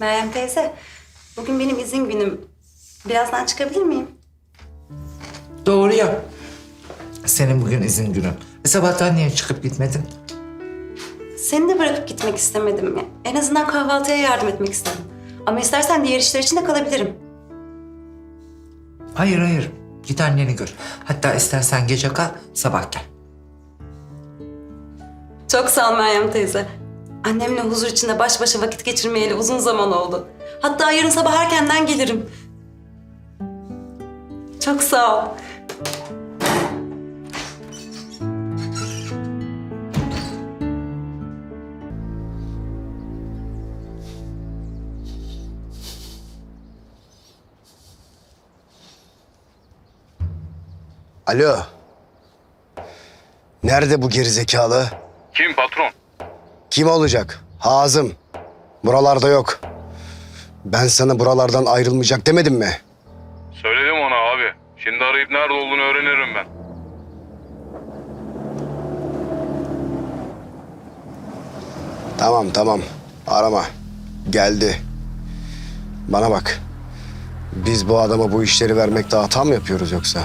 Meryem teyze, bugün benim izin günüm. Birazdan çıkabilir miyim? Doğru ya. Senin bugün izin günün. E sabahtan niye çıkıp gitmedin? Seni de bırakıp gitmek istemedim. En azından kahvaltıya yardım etmek istedim. Ama istersen diğer işler için de kalabilirim. Hayır hayır. Git anneni gör. Hatta istersen gece kal, sabah gel. Çok sağ ol Meryem teyze. Annemle huzur içinde baş başa vakit geçirmeyeli uzun zaman oldu. Hatta yarın sabah erkenden gelirim. Çok sağ ol. Alo. Nerede bu gerizekalı? Kim patron? Kim olacak? Hazım. Buralarda yok. Ben sana buralardan ayrılmayacak demedim mi? Söyledim ona abi. Şimdi arayıp nerede olduğunu öğrenirim ben. Tamam tamam. Arama. Geldi. Bana bak. Biz bu adama bu işleri vermekte hata mı yapıyoruz yoksa?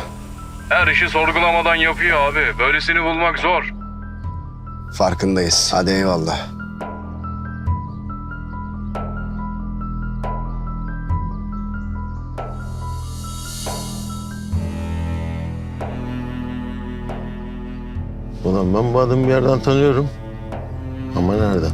Her işi sorgulamadan yapıyor abi. Böylesini bulmak zor. Farkındayız. Hadi eyvallah. Ulan ben bu adamı bir yerden tanıyorum. Ama nereden?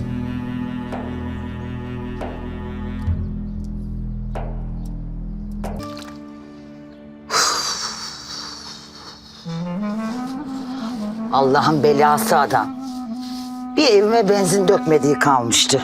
Allah'ın belası adam. Bir evime benzin dökmediği kalmıştı.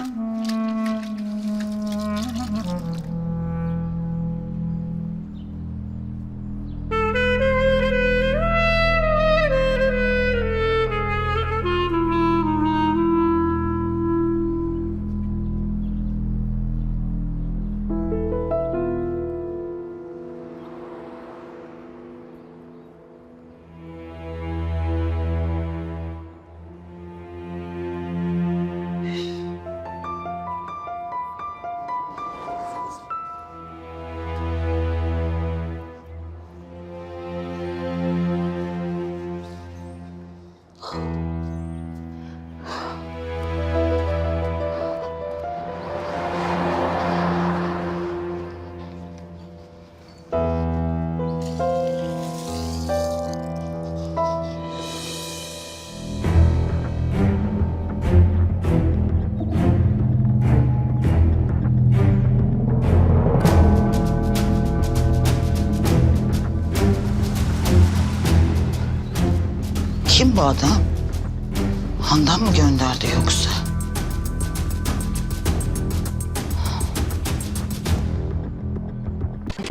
Kim bu adam? Handan mı gönderdi yoksa?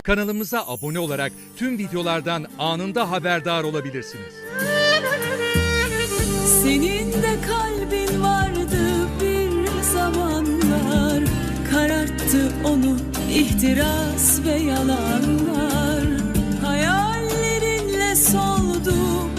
Kanalımıza abone olarak tüm videolardan anında haberdar olabilirsiniz. Senin de kalbin vardı bir zamanlar Kararttı onu ihtiras ve yalanlar Hayallerinle soldu